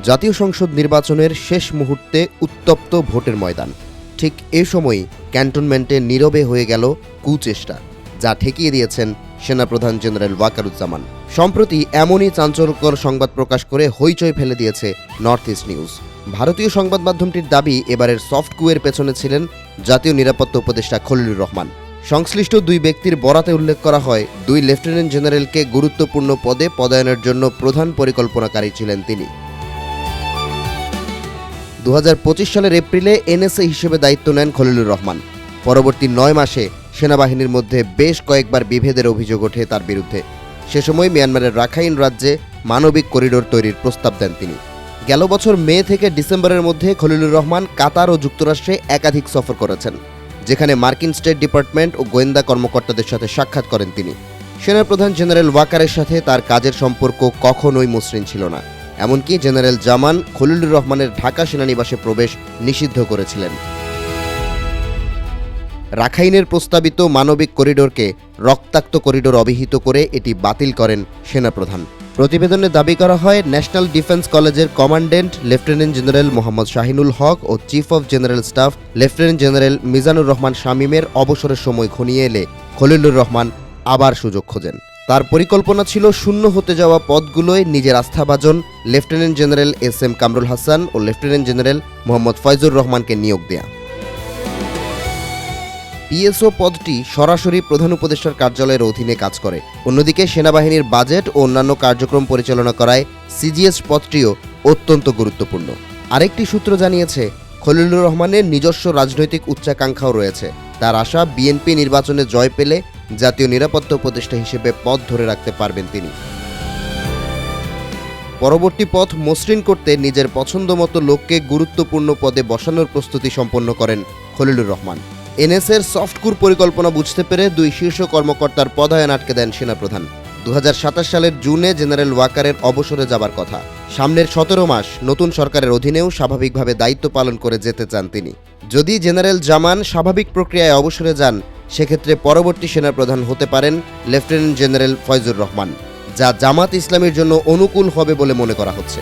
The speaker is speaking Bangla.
জাতীয় সংসদ নির্বাচনের শেষ মুহূর্তে উত্তপ্ত ভোটের ময়দান। ঠিক এ সময়ই ক্যান্টনমেন্টে নীরবে হয়ে গেল কুচেষ্টা, যা ঠেকিয়ে দিয়েছেন সেনাপ্রধান জেনারেল ওয়াকারুজ্জামান। সম্প্রতি এমনই চাঞ্চল্যকর সংবাদ প্রকাশ করে হইচই ফেলে দিয়েছে নর্থ ইস্ট নিউজ। ভারতীয় সংবাদ মাধ্যমটির দাবি, এবারের সফট কুয়ের পেছনে ছিলেন জাতীয় নিরাপত্তা উপদেষ্টা খলিলুর রহমান। সংশ্লিষ্ট দুই ব্যক্তির বরাতে উল্লেখ করা হয়, দুই লেফটেন্যান্ট জেনারেলকে গুরুত্বপূর্ণ পদে পদায়নের জন্য প্রধান পরিকল্পনাকারী ছিলেন তিনি। দু হাজার পঁচিশ সালের এপ্রিলে এনএসএ হিসেবে দায়িত্ব নেন খলিলুর রহমান। পরবর্তী নয় মাসে সেনাবাহিনীর মধ্যে বেশ কয়েকবার বিভেদের অভিযোগ ওঠে তার বিরুদ্ধে। সে সময় মিয়ানমারের রাখাইন রাজ্যে মানবিক করিডোর তৈরির প্রস্তাব দেন তিনি। গেল বছর মে থেকে ডিসেম্বরের মধ্যে খলিলুর রহমান কাতার ও যুক্তরাষ্ট্রে একাধিক সফর করেছেন, যেখানে মার্কিন স্টেট ডিপার্টমেন্ট ও গোয়েন্দা কর্মকর্তাদের সাথে সাক্ষাৎ করেন তিনি। সেনাপ্রধান জেনারেল ওয়াকারের সাথে তার কাজের সম্পর্ক কখনোই মসৃণ ছিল না। এমনকি জেনারেল জামান খলিলুর রহমানের ঢাকা সেনানিবাসে প্রবেশ নিষিদ্ধ করেছিলেন। রাখাইনের প্রস্তাবিত মানবিক করিডোরকে রক্তাক্ত করিডোর অভিহিত করে এটি বাতিল করেন সেনাপ্রধান। প্রতিবেদনে দাবি করা হয়, ন্যাশনাল ডিফেন্স কলেজের commandant lieutenant general Mohammad Shahinul Haque O chief of general staff lieutenant general Mizanur Rahman শামীমের অবসরের সময় ঘনিয়ে এলে খলিলুর রহমান আবার সুযোগ খোঁজেন। তার পরিকল্পনা ছিল শূন্য হতে যাওয়া পদগুলোয় নিজের আস্থাভাজন lieutenant general S M Kamrul Hasan ও লেফটেন্যান্ট জেনারেল মোহাম্মদ ফয়জুর রহমানকে নিয়োগ দেয়া। পিএসও পদটি সরাসরি প্রধান উপদেষ্টার কার্যালয়ের অধীনে কাজ করে। অন্যদিকে সেনাবাহিনীর বাজেট ও অন্যান্য কার্যক্রম পরিচালনা করায় সিজিএস পদটিও অত্যন্ত গুরুত্বপূর্ণ। আরেকটি সূত্র জানিয়েছে, খলিলুর রহমানের নিজস্ব রাজনৈতিক উচ্চাকাঙ্ক্ষাও রয়েছে। তার আশা বিএনপি নির্বাচনে জয় পেলে জাতীয় নিরাপত্তা উপদেষ্টা হিসেবে পদ ধরে রাখতে পারবেন তিনি। পরবর্তী পথ মসৃণ করতে নিজের পছন্দমতো লোককে গুরুত্বপূর্ণ পদে বসানোর প্রস্তুতি সম্পন্ন করেন খলিলুর রহমান। এনএসের সফটকুর পরিকল্পনা বুঝতে পেরে দুই শীর্ষ কর্মকর্তার পদায়ন আটকে দেন সেনাপ্রধান। দু হাজার সাতাশ সালের জুনে জেনারেল ওয়াকারের অবসরে যাবার কথা। সামনের সতেরো মাস নতুন সরকারের অধীনেও স্বাভাবিকভাবে দায়িত্ব পালন করে যেতে চান তিনি। যদি জেনারেল জামান স্বাভাবিক প্রক্রিয়ায় অবসরে যান সেক্ষেত্রে পরবর্তী সেনাপ্রধান হতে পারেন লেফটেন্যান্ট জেনারেল ফয়জুর রহমান, যা জামাত ইসলামের জন্য অনুকূল হবে বলে মনে করা হচ্ছে।